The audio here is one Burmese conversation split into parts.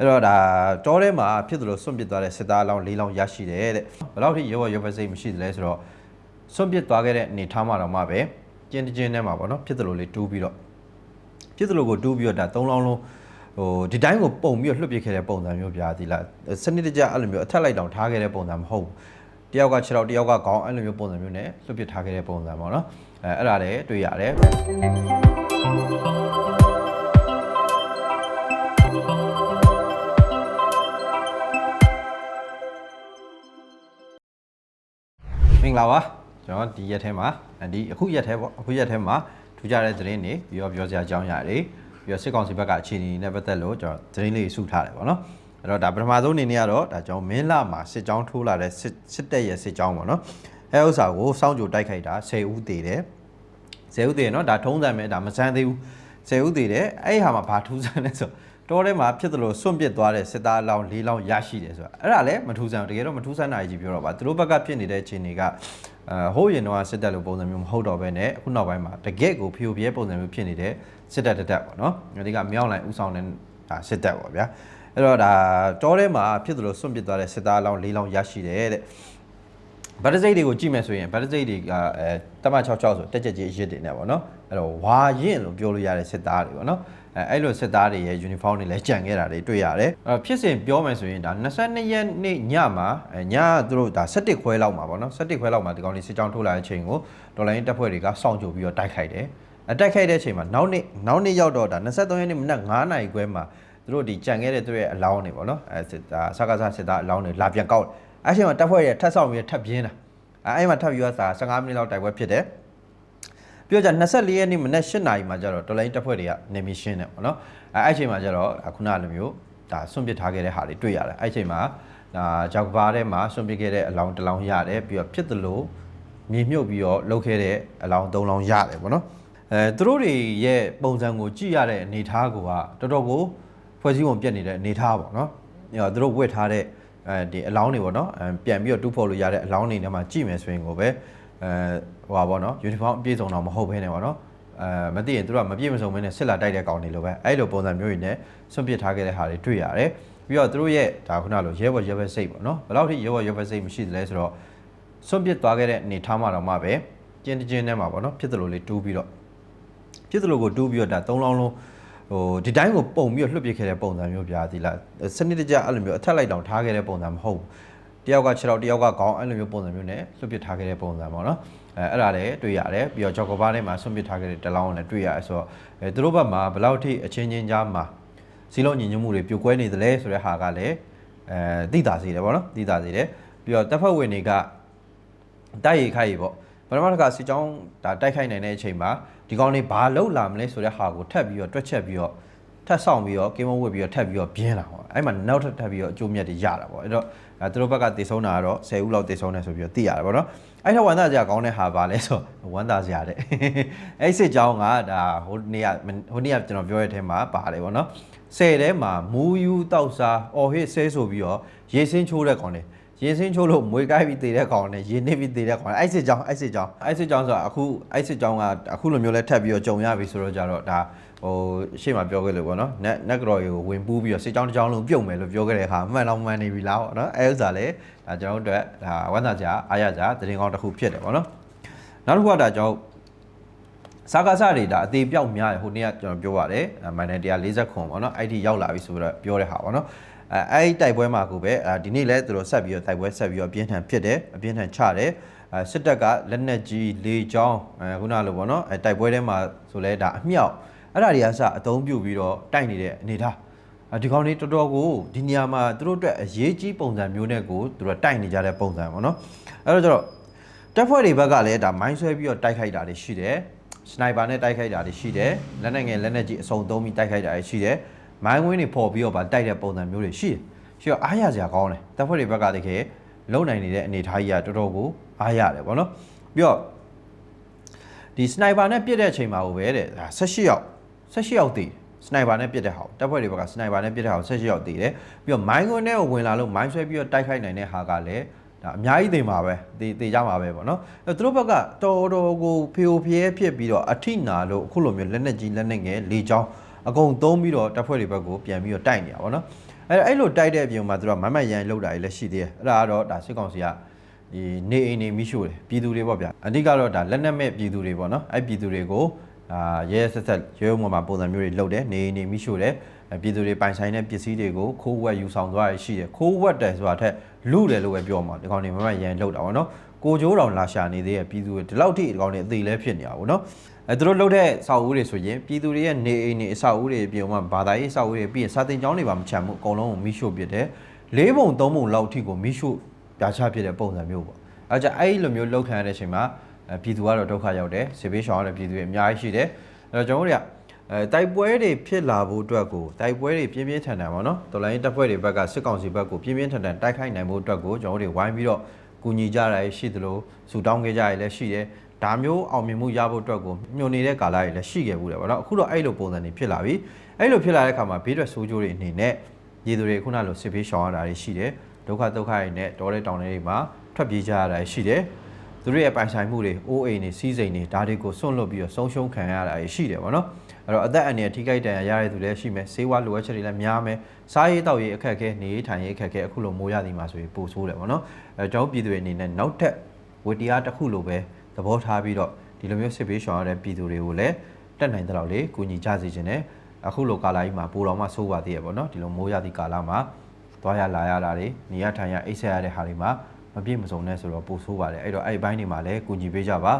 အဲ့တော့ဒါတောထဲမှာဖြစ်သလိုစွန့်ပစ်သွားတဲ့စစ်သားအလောင်း၄လောင်းရရှိတယ်တဲ့ဘယ်လောက်ထိရောရောပဲစိတ်မရှိသလဲဆိုတော့စွန့်ပစ်သွားခဲ့တဲ့အနေထားမှာတော့မှပဲကျင်းတကျင်းထဲမှာပေါ့နော်ဖြစ်သလိုလေးတူးပြီးတော့ဖြစ်သလိုကိုတူးပြီးတော့ဒါ၃လောင်းလုံးဟိုဒီတိုင်းကိုပုံပြီးတော့လွှတ်ပစ်ခဲ့တဲ့ပုံစံမျိုးပြားဒီလားစနစ်တကျအဲ့လိုမျိုးအထက်လိုက်တောင်ထားခဲ့တဲ့ပုံစံမဟုတ်ဘူးတယောက်က6တော့တယောက်ကခေါင်းအဲ့လိုမျိုးပုံစံမျိုးနဲ့လွှတ်ပစ်ထားခဲ့တဲ့ပုံစံပေါ့နော်အဲအဲ့ဒါလည်းတွေ့ရတယ် င်္ဂလာပါကျွန်တော်ဒီရက်ထဲမှာဒီအခုရက်ထဲပေါ့အခုရက်ထဲမှာထူးခြားတဲ့သတင်းတွေပြီးတော့ပြောစရာအကြောင်းအရာတွေပြီးတော့စစ်ကောင်စီဘက်ကအခြေအနေနဲ့ပတ်သက်လို့ကျွန်တော်သတင်းလေးစုထားတယ်ပေါ့နော်အဲ့တော့ဒါပထမဆုံးအနေနဲ့ကတော့ဒါကျွန်တော်မင်းလာမှာစစ်ကြောင်းထိုးလာတဲ့စစ်စစ်တပ်ရဲ့စစ်ကြောင်းပေါ့နော်အဲဥစ္စာကိုစောင့်ကြိုတိုက်ခိုက်တာ10ဦးတည်တယ်10ဦးတည်တယ်နော်ဒါထုံးစံပဲဒါမစမ်းသေးဘူး10ဦးတည်တယ်အဲ့ဒီဟာမှာဘာထူးဆန်းလဲဆို တော့ထဲမှာဖြစ်သလိုစွန့်ပစ်သွားတဲ့စစ်သားအလောင်း၄လောင်းရရှိတယ်ဆိုတာအဲ့ဒါလည်းမထူးဆန်းဘူးတကယ်တော့မထူးဆန်းတာကြီးပြောတော့ပါသူတို့ဘက်ကဖြစ်နေတဲ့အခြေအနေကအဲဟိုးရင်တော့စစ်တပ်လိုပုံစံမျိုးမဟုတ်တော့ဘဲနဲ့အခုနောက်ပိုင်းမှာတကယ့်ကိုဖျို့ပြဲပုံစံမျိုးဖြစ်နေတဲ့စစ်တပ်တက်တက်ပေါ့နော်ဒီကမြောက်လိုင်းဥဆောင်တဲ့ဒါစစ်တပ်ပေါ့ဗျာအဲ့တော့ဒါတောထဲမှာဖြစ်သလိုစွန့်ပစ်သွားတဲ့စစ်သားအလောင်း၄လောင်းရရှိတယ်တဲ့ဗတ်တစိတ်တွေကိုကြည့်မယ်ဆိုရင်ဗတ်တစိတ်တွေကအဲတမ66ဆိုတက်ကြက်ကြီးအရစ်တွေနဲ့ပေါ့နော်အဲ့တော့ဝါရင်လို့ပြောလို့ရတဲ့စစ်သားတွေပေါ့နော် အဲအဲ့လိုစစ်သားတွေရဲ့ uniform တွေလည်းကြံခဲ့တာတွေတွေ့ရတယ်အဲ့တော့ဖြစ်စဉ်ပြောမယ်ဆိုရင်ဒါ22ရက်နေ့ညမှာအဲညသူတို့ဒါ17ခွဲလောက်မှာပေါ့နော်17ခွဲလောက်မှာဒီကောင်လေးစစ်ကြောင်းထိုးလာတဲ့အချိန်ကိုဒေါ်လာရင်းတပ်ဖွဲ့တွေကစောင့်ကြိုပြီးတော့တိုက်ခိုက်တယ်အတိုက်ခိုက်တဲ့အချိန်မှာနောက်နေ့နောက်နေ့ရောက်တော့ဒါ23ရက်နေ့မနက်9နာရီခွဲမှာသူတို့ဒီကြံခဲ့တဲ့သူရဲ့အလောင်းတွေပေါ့နော်အဲစစ်သားစကားစားစစ်သားအလောင်းတွေလာပြန်ကောက်အဲ့ချိန်မှာတပ်ဖွဲ့တွေထပ်ဆောင်ပြီးထပ်ပြင်းတာအဲအဲ့မှာထပ်ပြီးတော့စာ15မိနစ်လောက်တိုက်ပွဲဖြစ်တယ် ပြီးတော့じゃ24ရက်နေ့မနက်8နာရီမှာကျတော့တော်လိုင်းတပ်ဖွဲ့တွေကနေမီရှင်းတယ်ပေါ့နော်အဲအဲ့ချိန်မှာကျတော့ခုနလိုမျိုးဒါဆွန့်ပစ်ထားခဲ့တဲ့ဟာတွေတွေ့ရတယ်အဲ့ချိန်မှာဒါဂျောက်ကဘာထဲမှာဆွန့်ပစ်ခဲ့တဲ့အလောင်းတစ်လောင်းရတယ်ပြီးတော့ဖြစ်သလိုမြေမြုပ်ပြီးတော့လှုပ်ခဲ့တဲ့အလောင်း၃လောင်းရတယ်ပေါ့နော်အဲသူတို့တွေရဲ့ပုံစံကိုကြည့်ရတဲ့အနေအထားကတော်တော်ကိုဖွဲ့စည်းပုံပြတ်နေတဲ့အနေအထားပေါ့နော်အဲသူတို့ဝတ်ထားတဲ့အဲဒီအလောင်းတွေပေါ့နော်အဲပြန်ပြီးတော့တူးဖော်လို့ရတဲ့အလောင်းတွေနဲ့မှကြည့်မယ်ဆိုရင်ကိုပဲ အဲဟိုပါပေါ့နော်ယူနီဖောင်းအပြည့်စုံတော့မဟုတ်ဘဲနဲ့ပေါ့နော်အဲမသိရင်တို့ကမပြည့်မစုံဘဲနဲ့စစ်လာတိုက်တဲ့ကောင်တွေလိုပဲအဲ့လိုပုံစံမျိုးတွေနဲ့ဆွန့်ပစ်ထားခဲ့တဲ့ဟာတွေတွေ့ရတယ်ပြီးတော့တို့ရဲ့ဒါခုနလိုရဲဘော်ရဲဘက်စိတ်ပေါ့နော်ဘယ်လောက်ထိရဲဘော်ရဲဘက်စိတ်မရှိသလဲဆိုတော့ဆွန့်ပစ်သွားခဲ့တဲ့အနေထားမှတော့မှပဲကျင်းကျင်းထဲမှာပေါ့နော်ဖြစ်သလိုလေးတူးပြီးတော့ဖြစ်သလိုကိုတူးပြီးတော့ဒါ၃လောင်းလုံးဟိုဒီတိုင်းကိုပုံပြီးတော့လွှတ်ပစ်ခဲ့တဲ့ပုံစံမျိုးပြားဒီလားစနစ်တကျအဲ့လိုမျိုးအထက်လိုက်တောင်ထားခဲ့တဲ့ပုံစံမဟုတ်ဘူး တယောက်က6တော့တယောက်ကခေါင်းအဲ့လိုမျိုးပုံစံမျိုးနဲ့လွှတ်ပစ်ထားခဲ့တဲ့ပုံစံပေါ့နော်အဲအဲ့ဒါလည်းတွေ့ရတယ်ပြီးတော့ဂျော်ကောဘာထဲမှာဆွန့်ပစ်ထားခဲ့တဲ့တလောင်းကိုလည်းတွေ့ရတယ်ဆိုတော့အဲသူတို့ဘက်မှာဘယ်လောက်ထိအချင်းချင်းကြားမှာစီလုံးညီညွတ်မှုတွေပြိုကွဲနေသလဲဆိုတဲ့ဟာကလည်းအဲသိတာစေတယ်ပေါ့နော်သိတာစေတယ်ပြီးတော့တပ်ဖွဲ့ဝင်တွေကတိုက်ရိုက်ခိုက်ရေပေါ့ပထမတစ်ခါစစ်ကြောင်းဒါတိုက်ခိုက်နိုင်တဲ့အချိန်မှာဒီကောင်လေးဘာလောက်လာမလဲဆိုတဲ့ဟာကိုထပ်ပြီးတော့တွက်ချက်ပြီးတော့ ထပ်ဆောင်ပြီးတော့ကင်းမဝစ်ပြီးတော့ထပ်ပြီးတော့ပြင်းလာပေါ့အဲ့မှာနောက်ထပ်ထပ်ပြီးတော့အကျိုးမြတ်တွေရတာပေါ့အဲ့တော့အဲသူတို့ဘက်ကတည်ဆုံးတာကတော့10ဦးလောက်တည်ဆုံးတယ်ဆိုပြီးတော့သိရတယ်ပေါ့နော်အဲ့ထက်ဝန်သားစရာကောင်းတဲ့ဟာပါလဲဆိုဝန်သားစရာတဲ့အဲ့စစ်ကြောင်းကဒါဟိုနေ့ကဟိုနေ့ကကျွန်တော်ပြောတဲ့အထဲမှာပါတယ်ပေါ့နော်ဆယ်ထဲမှာမူယူတောက်စားအော်ဟစ်ဆဲဆိုပြီးတော့ရေစင်းချိုးတဲ့ကောင်လေးရင်စင်းချိုးလို့မွေကိုက်ပြီးတည်တဲ့ကောင်နဲ့ရင်နစ်ပြီးတည်တဲ့ကောင်အဲ့စစ်ကြောင်းအဲ့စစ်ကြောင်းအဲ့စစ်ကြောင်းဆိုတာအခုအဲ့စစ်ကြောင်းကအခုလိုမျိုးလဲထပ်ပြီးတော့ကြုံရပြီဆိုတော့ကြတော့ဒါ ဟိုရှေ့မှာပြောခဲ့လို့ပေါ့နော်နက်နက်ကတော်ကိုဝင်ပူးပြီးတော့စစ်ကြောင်းတစ်ကြောင်းလုံးပြုတ်မယ်လို့ပြောခဲ့တဲ့အခါမှန်တော့မှန်နေပြီလားပေါ့နော်အဲ့ဥစ္စာလဲဒါကျွန်တော်တို့အတွက်ဒါဝမ်းသာကြအားရကြသတင်းကောင်းတစ်ခုဖြစ်တယ်ပေါ့နော်နောက်တစ်ခုကဒါကျွန်တော်စာကားစတွေဒါအသေးပြောက်များတယ်ဟိုနေ့ကကျွန်တော်ပြောပါတယ်မိုင်နယ်140ခွန်ပေါ့နော်အဲ့ဒီရောက်လာပြီဆိုတော့ပြောတဲ့ဟာပေါ့နော်အဲအဲ့ဒီတိုက်ပွဲမှာကိုပဲဒီနေ့လဲသူတို့ဆက်ပြီးတော့တိုက်ပွဲဆက်ပြီးတော့ပြင်းထန်ဖြစ်တယ်အပြင်းထန်ချတယ်အဲစစ်တပ်ကလက်နက်ကြီးလေကြောင်းအဲခုနလိုပေါ့နော်အဲတိုက်ပွဲထဲမှာဆိုလဲဒါအမြောက် အဲ့ဒါတွေကစအသုံးပြုပြီးတော့တိုက်နေတဲ့အနေထားဒီကောင်လေးတော်တော်ကိုဒီနေရာမှာသူတို့အတွက်အရေးကြီးပုံစံမျိုးနဲ့ကိုသူတို့တိုက်နေကြတဲ့ပုံစံပေါ့နော်အဲ့တော့ကျတော့တပ်ဖွဲ့တွေဘက်ကလည်းဒါမိုင်းဆွဲပြီးတော့တိုက်ခိုက်တာတွေရှိတယ်စနိုက်ပါနဲ့တိုက်ခိုက်တာတွေရှိတယ်လက်နက်ငယ်လက်နက်ကြီးအစုံသုံးပြီးတိုက်ခိုက်တာတွေရှိတယ်မိုင်းဝင်းတွေပေါ်ပြီးတော့ဗာတိုက်တဲ့ပုံစံမျိုးတွေရှိတယ်ရှိတော့အားရစရာကောင်းတယ်တပ်ဖွဲ့တွေဘက်ကတကယ်လုံနိုင်နေတဲ့အနေအထားကြီးကတော်တော်ကိုအားရတယ်ပေါ့နော်ပြီးတော့ဒီစနိုက်ပါနဲ့ပြစ်တဲ့အချိန်မှာဟိုပဲတဲ့ဒါ18ယောက် 18ယောက်တည်စနိုက်ပါနဲ့ပြစ်တဲ့ဟာကိုတပ်ဖွဲ့တွေဘက်ကစနိုက်ပါနဲ့ပြစ်တဲ့ဟာကို18ယောက်တည်တယ်ပြီးတော့မိုင်းကွန်းထဲကိုဝင်လာလို့မိုင်းဆွဲပြီးတော့တိုက်ခိုက်နိုင်တဲ့ဟာကလည်းဒါအများကြီးသိမှာပဲသိသိကြမှာပဲပေါ့နော်အဲသူတို့ဘက်ကတော်တော်ကိုဖေိုဖျဲဖြစ်ပြီးတော့အထိနာလို့အခုလိုမျိုးလက်နက်ကြီးလက်နက်ငယ်လေချောင်းအကုန်သုံးပြီးတော့တပ်ဖွဲ့တွေဘက်ကိုပြန်ပြီးတော့တိုက်နေတာပေါ့နော်အဲ့အဲ့လိုတိုက်တဲ့အပြင်မှာသူတို့ကမမတ်ရန်လောက်တာကြီးလည်းရှိသေးတယ်အဲ့ဒါကတော့ဒါစစ်ကောင်စီကဒီနေအိမ်နေမိရှို့တယ်ပြည်သူတွေပေါ့ဗျာအဓိကတော့ဒါလက်နက်မဲ့ပြည်သူတွေပေါ့နော်အဲ့ပြည်သူတွေကို အာရဲရဲဆက်ဆက်ရဲရဲမမှာပုံစံမျိုးတွေလုပ်တယ်နေအိမ်နေမိရှို့တယ်အဲ့ပြည်သူတွေပိုင်ဆိုင်တဲ့ပစ္စည်းတွေကိုခိုးဝက်ယူဆောင်သွားရရှိတယ်ခိုးဝက်တယ်ဆိုတာထက်လူတယ်လို့ပဲပြောမှာဒီကောင်တွေမမတ်ရန်လောက်တာပေါ့နော်ကိုကျိုးတော်လာရှာနေသေးတဲ့ပြည်သူတွေဒီလောက်ထိဒီကောင်တွေအသေးလဲဖြစ်နေတာပေါ့နော်အဲသူတို့လှုပ်တဲ့စောက်ဦးတွေဆိုရင်ပြည်သူတွေရဲ့နေအိမ်တွေအဆောက်အဦတွေအပြင်မှာဘာသာရေးအဆောက်အဦတွေပြီးရင်စာတင်ကျောင်းတွေပါမချမ်းဘူးအကုန်လုံးကိုမိရှို့ပစ်တယ်လေးပုံသုံးပုံလောက်ထိကိုမိရှို့ပြာချပစ်တဲ့ပုံစံမျိုးပေါ့အဲကြအဲ့လိုမျိုးလှုပ်ခံရတဲ့အချိန်မှာအဲ ပြည်သူကတော့ဒုက္ခရောက်တယ်စေဘေးရှောင်ရတဲ့ပြည်သူတွေအများကြီးရှိတယ်အဲတော့ကျွန်တော်တို့ကအဲတိုက်ပွဲတွေဖြစ်လာဖို့အတွက်ကိုတိုက်ပွဲတွေပြင်းပြင်းထန်ထန်ပေါ့နော်တော်လိုင်းတပ်ဖွဲ့တွေဘက်ကစစ်ကောင်စီဘက်ကိုပြင်းပြင်းထန်ထန်တိုက်ခိုက်နိုင်ဖို့အတွက်ကိုကျွန်တော်တို့ဝိုင်းပြီးတော့ကူညီကြရရှိသလိုဆူတောင်းခဲ့ကြရလည်းရှိတယ်ဒါမျိုးအောင်မြင်မှုရဖို့အတွက်ကိုညှို့နေတဲ့ကာလတွေလည်းရှိခဲ့ဘူးတယ်ဗောနော်အခုတော့အဲ့လိုပုံစံတွေဖြစ်လာပြီအဲ့လိုဖြစ်လာတဲ့အခါမှာဘေးထွက်ဆိုးကျိုးတွေအနေနဲ့ရေသူတွေခုနလိုစစ်ဖေးရှောင်ရတာတွေရှိတယ်ဒုက္ခဒုက္ခတွေနဲ့တောတဲ့တောင်တွေမှာထွက်ပြေးကြရတာရှိတယ် သူတို့ရဲ့ပိုင်ဆိုင်မှုတွေအိုးအိမ်တွေစီးစိမ်တွေဒါတွေကိုစွန့်လွတ်ပြီးတော့ဆုံးရှုံးခံရတာရှိတယ်ဗောနော်အဲ့တော့အသက်အန္တရာယ်ထိခိုက်ဒဏ်ရာရတဲ့သူလည်းရှိမယ်ဆေးဝါးလိုအပ်ချက်တွေလည်းများမယ်စားရေးတောက်ရေးအခက်အခဲနေရေးထိုင်ရေးအခက်အခဲအခုလိုမိုးရသည်မှာဆိုရင်ပိုဆိုးတယ်ဗောနော်အဲကျွန်တော်ပြည်သူတွေအနေနဲ့နောက်ထပ်ဝတ္တရားတစ်ခုလိုပဲသဘောထားပြီးတော့ဒီလိုမျိုးစစ်ဘေးရှောင်ရတဲ့ပြည်သူတွေကိုလည်းတက်နိုင်တဲ့လောက်လေးကူညီကြစေခြင်းနဲ့အခုလိုကာလကြီးမှာပိုတော်မှဆိုးပါသေးရပေါ့နော်ဒီလိုမိုးရသည့်ကာလမှာသွားရလာရတာတွေနေရထိုင်ရအိတ်ဆက်ရတဲ့ဟာတွေမှာ မပြည့်မစုံနဲ့ဆိုတော့ပိုဆိုးပါတယ်အဲ့တော့အဲ့ဒီဘိုင်းတွေမှာလည်းကူညီပေးကြပါ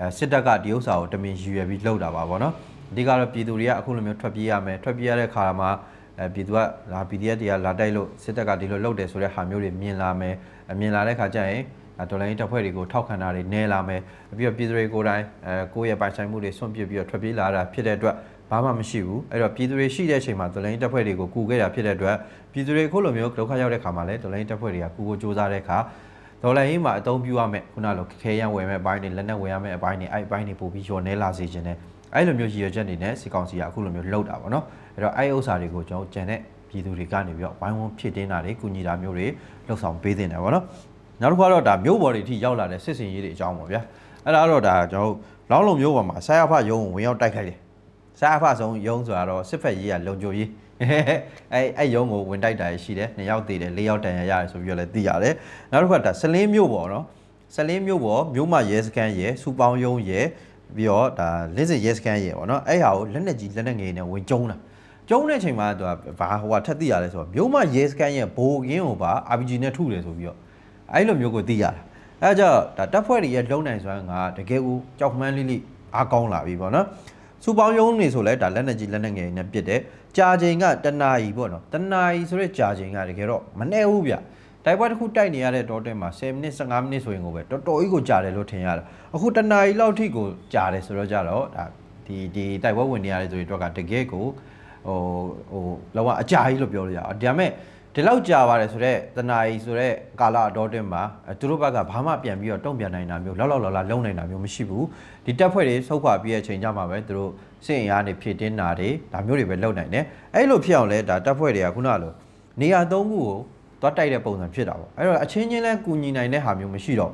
အဲစစ်တပ်ကဒီဥစ္စာကိုတမင်ရည်ရွယ်ပြီးလှုပ်တာပါပေါ့နော်အဓိကတော့ပြည်သူတွေကအခုလိုမျိုးထွက်ပြေးရမယ်ထွက်ပြေးရတဲ့ခါမှာအဲပြည်သူကလာ PDF တွေကလာတိုက်လို့စစ်တပ်ကဒီလိုလှုပ်တယ်ဆိုတဲ့ဟာမျိုးတွေမြင်လာမယ်အမြင်လာတဲ့ခါကျရင်ဒေါ်လာရင်းတပ်ဖွဲ့တွေကိုထောက်ခံတာတွေနည်းလာမယ်ပြီးတော့ပြည်သူတွေကိုယ်တိုင်အဲကိုယ့်ရဲ့ပိုင်ဆိုင်မှုတွေဆွန့်ပစ်ပြီးတော့ထွက်ပြေးလာတာဖြစ်တဲ့အတွက်ဘာမှမရှိဘူးအဲ့တော့ပြည်သူတွေရှိတဲ့အချိန်မှာဒေါ်လာရင်းတပ်ဖွဲ့တွေကိုကူခဲ့တာဖြစ်တဲ့အတွက်ပြည်သူတွေအခုလိုမျိုးဒုက္ခရောက်တဲ့ခါမှာလည်းဒေါ်လာရင်းတပ်ဖွဲ့တွေကကူကိုစူးစမ်းတဲ့အခါ ဒေါ်လာရင်းမှာအသုံးပြုရမယ်ခုနလိုခဲရန်ဝယ်မဲ့အပိုင်းတွေလက်နက်ဝယ်ရမဲ့အပိုင်းတွေအဲ့အပိုင်းတွေပို့ပြီးလျော်နေလာစေခြင်းနဲ့အဲ့လိုမျိုးရည်ရွယ်ချက်တွေနဲ့စီကောင်စီကအခုလိုမျိုးလှုပ်တာပေါ့နော်အဲ့တော့အဲ့ဥစ္စာတွေကိုကျွန်တော်ကြံတဲ့ပြည်သူတွေကနေပြီးတော့ဝိုင်းဝန်းဖြစ်တင်းတာတွေကုညီတာမျိုးတွေလှုပ်ဆောင်ပေးတင်တယ်ပေါ့နော်နောက်တစ်ခါတော့ဒါမြို့ပေါ်တွေအထိရောက်လာတဲ့စစ်စင်ရေးတွေအကြောင်းပေါ့ဗျာအဲ့ဒါတော့ဒါကျွန်တော်လောင်းလုံမြို့ပေါ်မှာဆရာဖရုံးဝင်ရောက်တိုက်ခိုက်တယ်ဆရာဖဆုံးရုံးဆိုတာတော့စစ်ဖက်ရေးကလုံခြုံရေး အဲ့အဲ့ရုံးကိုဝင်တိုက်တာရှိတယ်နှစ်ယောက်တည်တယ်လေးယောက်တန်ရရတယ်ဆိုပြီးတော့လည်းသိရတယ်နောက်တစ်ခါဒါစလင်းမြို့ပေါ်နော်စလင်းမြို့ပေါ်မြို့မရဲစခန်းရဲစူပေါင်းရုံးရဲပြီးတော့ဒါလင်းစစ်ရဲစခန်းရဲပေါ့နော်အဲ့ဟာကိုလက်နက်ကြီးလက်နက်ငယ်နဲ့ဝင်ကျုံးတာကျုံးတဲ့ချိန်မှာသူကဘာဟိုကထက်သိရလဲဆိုတော့မြို့မရဲစကန်ရဲ့ဘိုးကင်းကိုပါ RPG နဲ့ထုတယ်ဆိုပြီးတော့အဲ့လိုမျိုးကိုသိရတာအဲဒါကြောင့်ဒါတပ်ဖွဲ့တွေရဲ့လုံနိုင်စွမ်းကတကယ်ကိုကြောက်မှန်းလိလိအားကောင်းလာပြီပေါ့နော် စူပေါင်းယုံနေဆိုလဲဒါလက်နက်ကြီးလက်နက်ငယ်နဲ့ပစ်တယ်ကြာချိန်ကတနာရီပေါ့နော်တနာရီဆိုတဲ့ကြာချိန်ကတကယ်တော့မနှဲဘူးဗျတိုက်ပွဲတစ်ခုတိုက်နေရတဲ့တောတဲမှာ10မိနစ်15မိနစ်ဆိုရင်ကိုပဲတော်တော်ကြီးကိုကြာတယ်လို့ထင်ရတာအခုတနာရီလောက်ထိကိုကြာတယ်ဆိုတော့ကြတော့ဒါဒီဒီတိုက်ပွဲဝင်နေရတဲ့သူတွေတော့ကတကယ်ကိုဟိုဟိုလောကအကြာကြီးလို့ပြောလို့ရအောင်ဒါပေမဲ့ ဒီလောက်ကြာပါတယ်ဆိုတော့တနာရီဆိုတော့ကာလအတော်တင်မှာအဲသူတို့ဘက်ကဘာမှပြန်ပြီးတော့တုံ့ပြန်နိုင်တာမျိုးလောက်လောက်လောက်လောက်လုံနိုင်တာမျိုးမရှိဘူးဒီတက်ဖွဲ့တွေဆုတ်ခွာပြီးတဲ့အချိန်ကြမှာပဲသူတို့စစ်အင်အားနေဖြည့်တင်းတာတွေဒါမျိုးတွေပဲလုံနိုင်တယ်အဲ့လိုဖြစ်အောင်လဲဒါတက်ဖွဲ့တွေကခုနကလိုနေရာသုံးခုကိုသွားတိုက်တဲ့ပုံစံဖြစ်တာပေါ့အဲ့တော့အချင်းချင်းလဲကူညီနိုင်တဲ့ဟာမျိုးမရှိတော့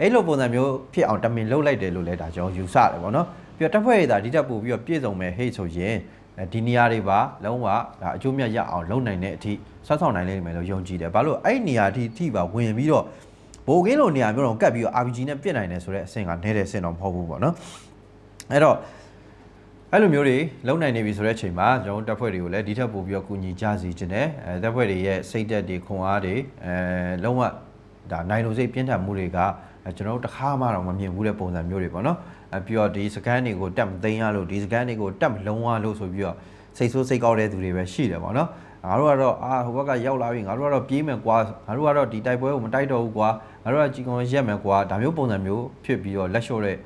အဲ့လိုပုံစံမျိုးဖြစ်အောင်တမင်လှုပ်လိုက်တယ်လို့လဲဒါကျွန်တော်ယူဆတယ်ပေါ့နော်ပြီးတော့တက်ဖွဲ့တွေဒါဒီတက်ပို့ပြီးတော့ပြည့်စုံမဲ့ဟိတ်ဆိုရင် ဒီနေရာတွေပါလုံးဝဒါအကျိုးမြတ်ရအောင်လုပ်နိုင်တဲ့အထိဆောက်ဆောင်နိုင်လိမ့်မယ်လို့ယုံကြည်တယ်ဘာလို့အဲ့နေရာအထိထိပါဝင်ပြီးတော့ဘိုကင်းလိုနေရာမျိုးတော့ကတ်ပြီးတော့ RPG နဲ့ပြစ်နိုင်တယ်ဆိုတော့အဆင့်ကနဲတဲ့အဆင့်တော့မဟုတ်ဘူးပေါ့နော်အဲ့တော့အဲ့လိုမျိုးတွေလုံနိုင်နေပြီဆိုတဲ့အချိန်မှာကျွန်တော်တပ်ဖွဲ့တွေကိုလည်းဒီထက်ပိုပြီးတော့ကူညီကြစီခြင်းနဲ့အဲတပ်ဖွဲ့တွေရဲ့စိတ်သက်တွေခွန်အားတွေအဲလုံးဝဒါနိုင်လိုစိတ်ပြင်းထန်မှုတွေကကျွန်တော်တို့တစ်ခါမှတော့မမြင်ဘူးတဲ့ပုံစံမျိုးတွေပေါ့နော်အဲ ပြီးတော့ဒီစကန်တွေကိုတက်မသိမ်းရလို့ဒီစကန်တွေကိုတက်မလုံးဝလို့ဆိုပြီးတော့စိတ်ဆိုးစိတ်ကောက်တဲ့သူတွေပဲရှိတယ်ပေါ့နော်ငါတို့ကတော့အာဟိုဘက်ကရောက်လာပြီငါတို့ကတော့ပြေးမယ်ကွာငါတို့ကတော့ဒီတိုက်ပွဲကိုမတိုက်တော့ဘူးကွာငါတို့ကကြီးကွန်ရက်မယ်ကွာဒါမျိုးပုံစံမျိုးဖြစ်ပြီးတော့လက်လျှော့တဲ့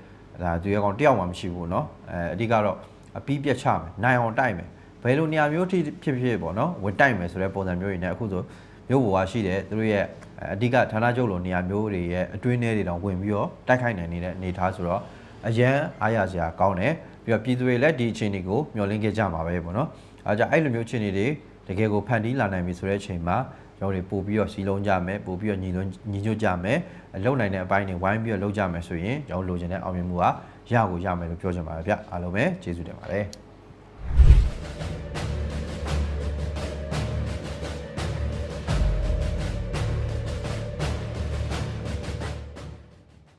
ဒါသူရကောင်တယောက်မှမရှိဘူးเนาะအဲအဓိကတော့အပီးပြက်ချမယ်နိုင်အောင်တိုက်မယ်ဘယ်လိုနေရာမျိုးထိဖြစ်ဖြစ်ပေါ့နော်ဝင်တိုက်မယ်ဆိုတဲ့ပုံစံမျိုးတွေနဲ့အခုဆိုမျိုးဘဝရှိတယ်သူတို့ရဲ့အဓိကဌာနချုပ်လိုနေရာမျိုးတွေရဲ့အတွင်းထဲတွေတောင်ဝင်ပြီးတော့တိုက်ခိုက်နိုင်နေတဲ့အနေအထားဆိုတော့ အရန်အားရစရာကောင်းတယ်ပြီးတော့ပြည်သူတွေလည်းဒီအခြေအနေကိုမျှော်လင့်ခဲ့ကြမှာပဲပေါ့နော်အဲကြအဲ့လိုမျိုးအခြေအနေတွေတကယ်ကိုဖန်တီးလာနိုင်ပြီဆိုတဲ့အချိန်မှာကျွန်တော်တွေပို့ပြီးတော့စီလုံးကြမယ်ပို့ပြီးတော့ညီလုံးညီညွတ်ကြမယ်လုံနိုင်တဲ့အပိုင်းတွေဝိုင်းပြီးတော့လုပ်ကြမယ်ဆိုရင်ကျွန်တော်လိုချင်တဲ့အောင်မြင်မှုကရကိုရမယ်လို့ပြောချင်ပါတယ်ဗျအားလုံးပဲကျေးဇူးတင်ပါတယ်